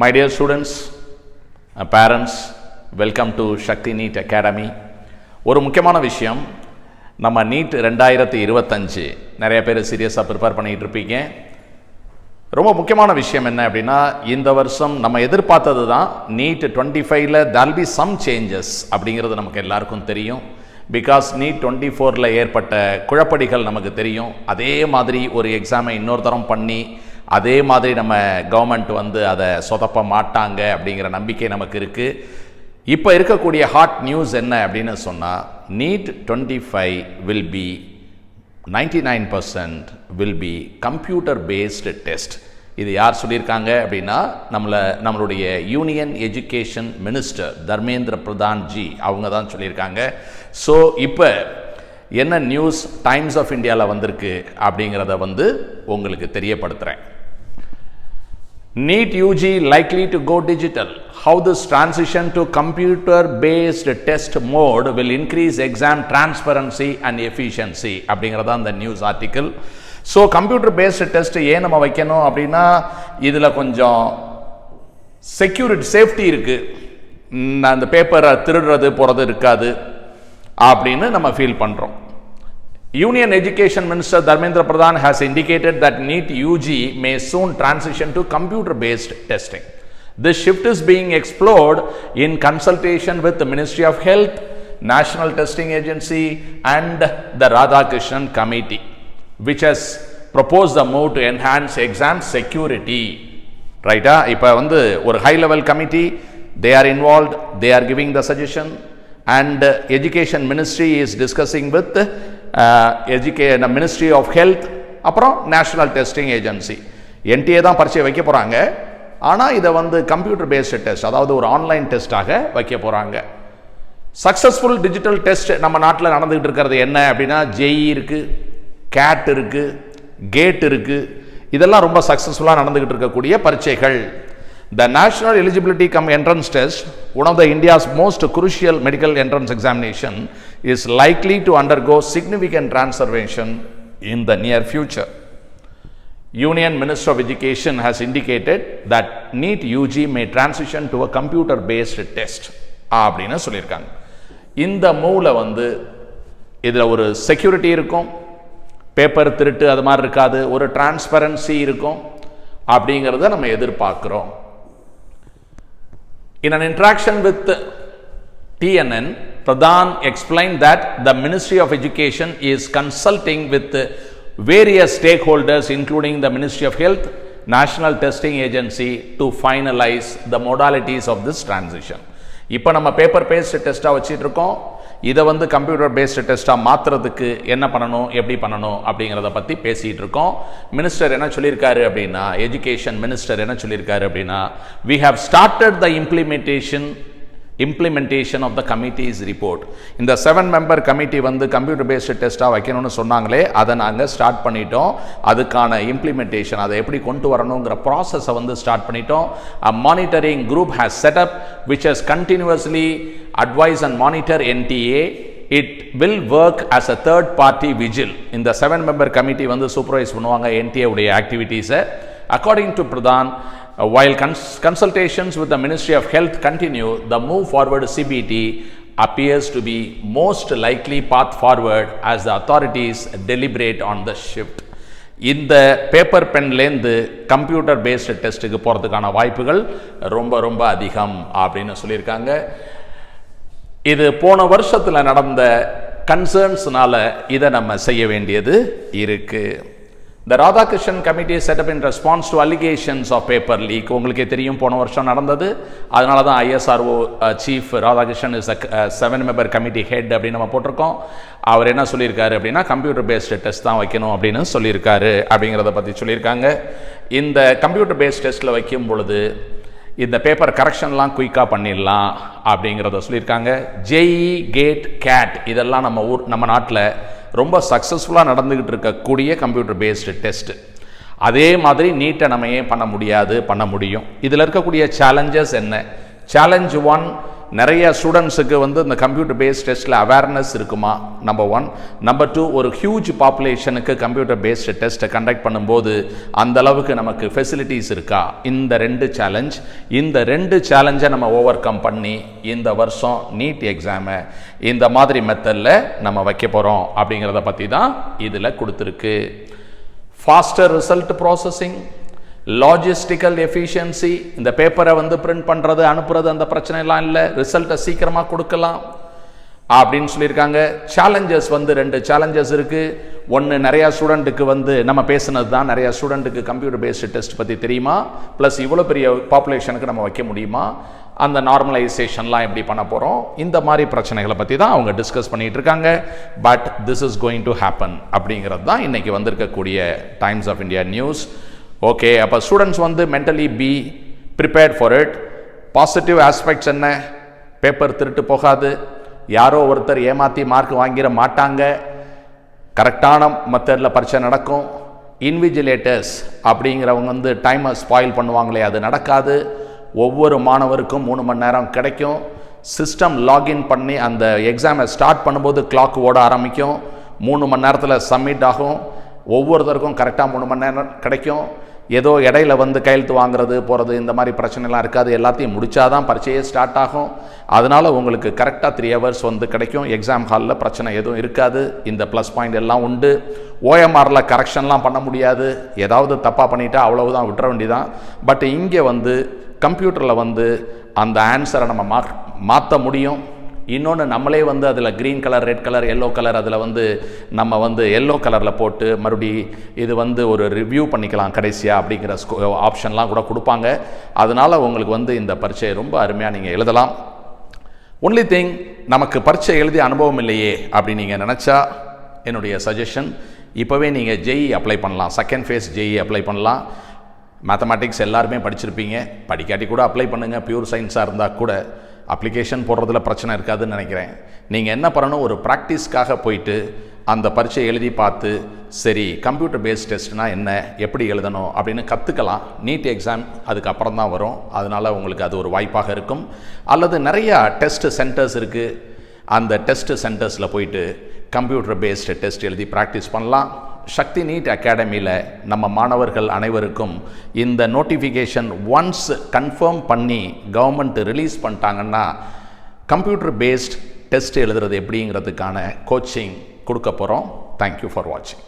My dear students, uh, parents, welcome to Shakti NEET Academy. ஒரு முக்கியமான விஷயம் நம்ம நீட் ரெண்டாயிரத்தி இருபத்தஞ்சு. நிறைய பேர் சீரியஸாக ப்ரிப்பேர் பண்ணிகிட்டு இருப்பீங்க. ரொம்ப முக்கியமான விஷயம் என்ன அப்படின்னா இந்த வருஷம் நம்ம எதிர்பார்த்தது தான் நீட் டுவெண்ட்டி ஃபைவ்ல தால் பி சம் சேஞ்சஸ் அப்படிங்கிறது நமக்கு எல்லாருக்கும் தெரியும். பிகாஸ் நீட் டுவெண்ட்டி ஃபோரில் ஏற்பட்ட குழப்படிகள் நமக்கு தெரியும். அதே மாதிரி ஒரு எக்ஸாமை இன்னொரு தரம் பண்ணி அதே மாதிரி நம்ம கவர்மெண்ட் வந்து அதை சொதப்ப மாட்டாங்க அப்படிங்கிற நம்பிக்கை நமக்கு இருக்குது இப்போ இருக்கக்கூடிய ஹாட் நியூஸ் என்ன அப்படின்னு சொன்னால் NEET twenty five will be ninety nine percent will be computer based test இது யார் சொல்லியிருக்காங்க அப்படின்னா நம்மளை நம்மளுடைய union education minister Dharmendra Pradhan ji அவங்க தான் சொல்லியிருக்காங்க. ஸோ இப்போ என்ன நியூஸ் டைம்ஸ் ஆஃப் இந்தியாவில் வந்திருக்கு அப்படிங்கிறத வந்து உங்களுக்கு தெரியப்படுத்துகிறேன் NEET UG likely to go digital. How this transition to computer based test mode will increase exam transparency and efficiency? அப்படிங்கிறதா அந்த news article so computer based test ஏன் நம்ம வைக்கணும் அப்படின்னா இதில் கொஞ்சம் செக்யூரிட்டி சேஃப்டி இருக்குது அந்த பேப்பரை திருடுறது போகிறது இருக்காது. அப்படின்னு நம்ம ஃபீல் பண்ணுறோம் Union Education Minister Dharmendra Pradhan has indicated that NEET UG may soon transition to computer based testing. This shift is being explored in consultation with the Ministry of Health, National Testing Agency, and the Radhakrishnan Committee, which has proposed the move to enhance exam security. ரைட்டா இப்போ வந்து ஒரு high level committee they are involve they are giving the suggestion and education ministry is discussing with எஜுகே ministry of health அப்புறம் national testing agency NTA தான் பரீட்சை வைக்க போகிறாங்க ஆனால் இதை வந்து கம்ப்யூட்டர் பேஸ்டு டெஸ்ட் அதாவது ஒரு ஆன்லைன் டெஸ்ட்டாக வைக்க போகிறாங்க சக்ஸஸ்ஃபுல் டிஜிட்டல் டெஸ்ட் நம்ம நாட்டில் நடந்துக்கிட்டு இருக்கிறது என்ன அப்படின்னா ஜெய் இருக்குது கேட் இருக்குது கேட் இருக்குது இதெல்லாம் ரொம்ப சக்ஸஸ்ஃபுல்லாக நடந்துக்கிட்டு இருக்கக்கூடிய பரீட்சைகள். The national eligibility cum entrance test one of the India's most crucial medical entrance examination is likely to undergo significant transformation in the near future union Minister of education has indicated that NEET UG may transition to a computer based test அப்படின்னு சொல்லியிருக்காங்க. இந்த மூவில் வந்து இதில் ஒரு security இருக்கும். Paper திருட்டு அது மாதிரி இருக்காது. ஒரு டிரான்ஸ்பரன்சி இருக்கும். அப்படிங்கிறத நம்ம எதிர்பார்க்குறோம். In an interaction with TNN, Pradhan explained that the Ministry of Education is consulting with various stakeholders, including the Ministry of Health, National Testing Agency, to finalize the modalities of this transition. இப்போ நம்ம paper paste டெஸ்ட்டாக வச்சுட்டு இருக்கோம் இதை வந்து computer based டெஸ்ட்டாக மாற்றுறதுக்கு என்ன பண்ணணும் எப்படி பண்ணணும் அப்படிங்கிறத பற்றி பேசிகிட்டு இருக்கோம். மினிஸ்டர் என்ன சொல்லியிருக்காரு அப்படின்னா எஜுகேஷன் மினிஸ்டர் என்ன சொல்லியிருக்காரு அப்படின்னா we have started the implementation implementation of the committee's report இந்த செவன் மெம்பர் கமிட்டி வந்து கம்ப்யூட்டர் பேஸ்டு டெஸ்ட்டாக வைக்கணும்னு சொன்னாங்களே அதை நாங்கள் ஸ்டார்ட் பண்ணிட்டோம். அதுக்கான இம்ப்ளிமெண்டேஷன் அதை எப்படி கொண்டு வரணுங்கிற ப்ராசஸை வந்து ஸ்டார்ட் பண்ணிட்டோம். A monitoring group has set up which has continuously advise and monitor NTA it will work as a third party vigil இந்த செவன் மெம்பர் கமிட்டி வந்து சூப்பர்வைஸ் பண்ணுவாங்க என்டிஏ உடைய ஆக்டிவிட்டீஸை according to Pradhan while cons- consultations with the Ministry of Health continue, the move forward CBT appears to be most likely path forward as the authorities deliberate on the shift. இந்த paper பென்லேருந்து computer based டெஸ்ட்டுக்கு போகிறதுக்கான வாய்ப்புகள் ரொம்ப ரொம்ப அதிகம் அப்படின்னு சொல்லியிருக்காங்க இது போன வருஷத்தில் நடந்த கன்சர்ன்ஸ்னால இதை நம்ம செய்ய வேண்டியது இருக்குது the Radhakrishnan committee set up in response response of paper leak உங்களுக்கே தெரியும் போன வருஷம் நடந்தது. அதனால தான் ISRO chief Radhakrishnan is seven member committee head அப்படின்னு நம்ம போட்டிருக்கோம். அவர் என்ன சொல்லியிருக்காரு அப்படின்னா கம்ப்யூட்டர் பேஸ்டு டெஸ்ட் தான் வைக்கணும் அப்படின்னு சொல்லியிருக்காரு அப்படிங்கிறத பற்றி சொல்லியிருக்காங்க. இந்த கம்ப்யூட்டர் பேஸ்ட் டெஸ்ட்டில் வைக்கும் பொழுது இந்த பேப்பர் கரெக்ஷன்லாம் குயிக்காக பண்ணிடலாம் அப்படிங்கிறத சொல்லியிருக்காங்க. ஜெய் கேட் கேட் இதெல்லாம் நம்ம ஊர் நம்ம நாட்டில் ரொம்ப சக்ஸஸ்ஃபுல்லாக நடந்துக்கிட்டு இருக்கக்கூடிய கம்ப்யூட்டர் பேஸ்டு டெஸ்ட்டு அதே மாதிரி நீட்டை நம்ம ஏன் பண்ண முடியாது பண்ண முடியும்? இதில் இருக்கக்கூடிய சேலஞ்சஸ் என்ன? சேலஞ்ச் ஒன் நிறைய ஸ்டூடெண்ட்ஸுக்கு வந்து இந்த கம்ப்யூட்டர் பேஸ்ட் டெஸ்ட்டில் அவேர்னஸ் இருக்குமா? நம்பர் ஒன் நம்பர் டூ ஒரு ஹியூஜ் பாப்புலேஷனுக்கு கம்ப்யூட்டர் பேஸ்டு டெஸ்ட்டை கண்டக்ட் பண்ணும்போது அந்த அளவுக்கு நமக்கு ஃபெசிலிட்டிஸ் இருக்கா? இந்த ரெண்டு சேலஞ்ச் இந்த ரெண்டு சேலஞ்சை நம்ம ஓவர் கம் பண்ணி இந்த வருஷம் நீட் எக்ஸாமை இந்த மாதிரி மெத்தடில் நம்ம வைக்க போகிறோம் அப்படிங்கிறத பற்றி தான் இதில் கொடுத்துருக்கு. Faster result processing logistical efficiency இந்த பேப்பரை வந்து பிரிண்ட் பண்ணுறது அனுப்புறது அந்த பிரச்சனைலாம் இல்லை. ரிசல்ட்டை சீக்கிரமாக கொடுக்கலாம். அப்படின்னு சொல்லியிருக்காங்க. சேலஞ்சஸ் வந்து ரெண்டு சேலஞ்சஸ் இருக்குது ஒன்று நிறையா ஸ்டூடெண்ட்டுக்கு வந்து நம்ம பேசுனது தான் நிறையா ஸ்டூடெண்ட்டுக்கு கம்ப்யூட்டர் பேஸ்டு டெஸ்ட் பற்றி தெரியுமா? ப்ளஸ் இவ்வளோ பெரிய பாப்புலேஷனுக்கு நம்ம வைக்க முடியுமா? அந்த நார்மலைசேஷன்லாம் எப்படி பண்ண போகிறோம் இந்த மாதிரி பிரச்சனைகளை பற்றி தான் அவங்க டிஸ்கஸ் பண்ணிகிட்டு இருக்காங்க. But this is going to happen அப்படிங்கிறது தான் இன்றைக்கி வந்திருக்கக்கூடிய Times of India news okay அப்போ ஸ்டூடெண்ட்ஸ் வந்து mentally be prepared for it positive aspects என்ன? பேப்பர் திருட்டு போகாது. யாரோ ஒருத்தர் ஏமாற்றி மார்க் வாங்கிட மாட்டாங்க. கரெக்டான மெத்தடில் பரீட்சை நடக்கும். இன்விஜிலேட்டர்ஸ் அப்படிங்கிறவங்க வந்து டைமை ஸ்பாயில் பண்ணுவாங்களே அது நடக்காது. ஒவ்வொரு மாணவருக்கும் மூணு மணி நேரம் கிடைக்கும். சிஸ்டம் லாகின் பண்ணி அந்த எக்ஸாமை ஸ்டார்ட் பண்ணும்போது கிளாக் ஓட ஆரம்பிக்கும். மூணு மணி நேரத்தில் சப்மிட் ஆகும். ஒவ்வொருத்தருக்கும் கரெக்டாக மூணு மணி நேரம் கிடைக்கும். ஏதோ இடையில வந்து கையெழுத்து வாங்குறது போகிறது இந்த மாதிரி பிரச்சனைலாம் இருக்காது. எல்லாத்தையும் முடிச்சாதான் பரீட்சையே ஸ்டார்ட் ஆகும். அதனால் உங்களுக்கு கரெக்டாக த்ரீ ஹவர்ஸ் வந்து கிடைக்கும். எக்ஸாம் ஹாலில் பிரச்சனை எதுவும் இருக்காது. இந்த ப்ளஸ் பாயிண்ட் எல்லாம் உண்டு. ஓஎம்ஆரில் கரெக்ஷன்லாம் பண்ண முடியாது. ஏதாவது தப்பாக பண்ணிட்டா அவ்வளவுதான் விட்டுற வேண்டிதான் பட் இங்கே வந்து கம்ப்யூட்டரில் வந்து அந்த ஆன்சரை நம்ம மா மாற்ற முடியும். இன்னொன்று நம்மளே வந்து அதில் green colour red colour yellow colour அதில் வந்து நம்ம வந்து எல்லோ கலரில் போட்டு மறுபடி இது வந்து ஒரு ரிவ்யூ பண்ணிக்கலாம் கடைசியாக அப்படிங்கிற ஆப்ஷன்லாம் கூட கொடுப்பாங்க. அதனால் உங்களுக்கு வந்து இந்த பரீட்சையை ரொம்ப அருமையாக நீங்கள் எழுதலாம். ஒன்லி திங் நமக்கு பரீட்சை எழுதி அனுபவம் இல்லையே அப்படி நீங்கள் நினச்சா என்னுடைய சஜஷன் இப்போவே நீங்கள் ஜெய் அப்ளை பண்ணலாம். செகண்ட் ஃபேஸ் ஜெய் அப்ளை பண்ணலாம். மேத்தமேட்டிக்ஸ் எல்லாருமே படிச்சிருப்பீங்க. படிக்காட்டி கூட அப்ளை பண்ணுங்கள் பியூர் சயின்ஸாக இருந்தால் கூட அப்ளிகேஷன் போடுறதுல பிரச்சனை இருக்காதுன்னு நினைக்கிறேன். நீங்கள் என்ன பண்ணணும்? ஒரு ப்ராக்டிஸ்க்காக போயிட்டு அந்த பரீட்சை எழுதி பார்த்து சரி கம்ப்யூட்டர் பேஸ்ட் டெஸ்ட்னா என்ன? எப்படி எழுதணும்? அப்படின்னு கற்றுக்கலாம் நீட் எக்ஸாம் அதுக்கப்புறம் தான் வரும். அதனால் உங்களுக்கு அது ஒரு வாய்ப்பாக இருக்கும். அல்லது நிறையா டெஸ்ட் சென்டர்ஸ் இருக்குது அந்த டெஸ்ட் சென்டர்ஸில் போயிட்டு கம்ப்யூட்டர் பேஸ்டு டெஸ்ட் எழுதி ப்ராக்டிஸ் பண்ணலாம். சக்தி நீட் அகாடமியில் நம்ம மாணவர்கள் அனைவருக்கும் இந்த நோட்டிஃபிகேஷன் ஒன்ஸ் கன்ஃபார்ம் பண்ணி கவர்மெண்ட் ரிலீஸ் பண்ணிட்டாங்கன்னா கம்ப்யூட்டர் பேஸ்ட் டெஸ்ட் எழுதுறது எப்படிங்கிறதுக்கான கோச்சிங் கொடுக்க போகிறோம் தேங்க்யூ ஃபார் வாட்சிங்